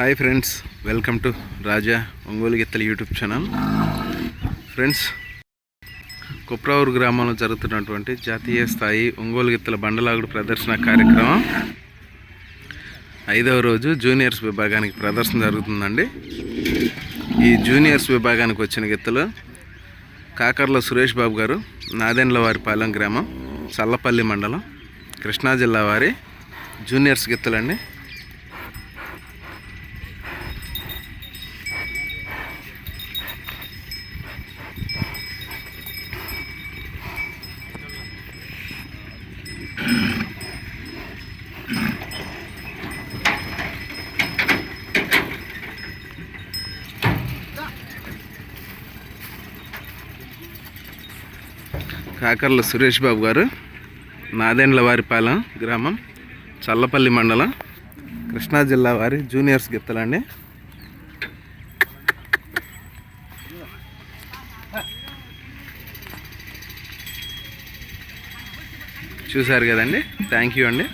Hi friends welcome to Raja Ongole గిత్తల YouTube channel friends Kupravuru గ్రామంలో జరుగుతున్నటువంటి జాతీయ స్థాయి ఒంగోలు గిత్తల బండలాగుడు ప్రదర్శన కార్యక్రమం ఐదవ రోజు జూనియర్స్ విభాగానికి ప్రదర్శన జరుగుతుందండి ఈ జూనియర్స్ విభాగానికి వచ్చిన గిత్తలు కాకర్ల సురేష్ బాబు గారు నాదెండ్ల వారి పాలెం గ్రామం చల్లపల్లి మండలం కృష్ణా జిల్లా వారి జూనియర్స్ గిత్తలండి కాకర్ల సురేష్ బాబు గారు నాదేండ్ల వారిపాలెం గ్రామం చల్లపల్లి మండలం కృష్ణా జిల్లా వారి జూనియర్స్ గిత్తలండి. చూశారు కదండి. థ్యాంక్ యూ అండి.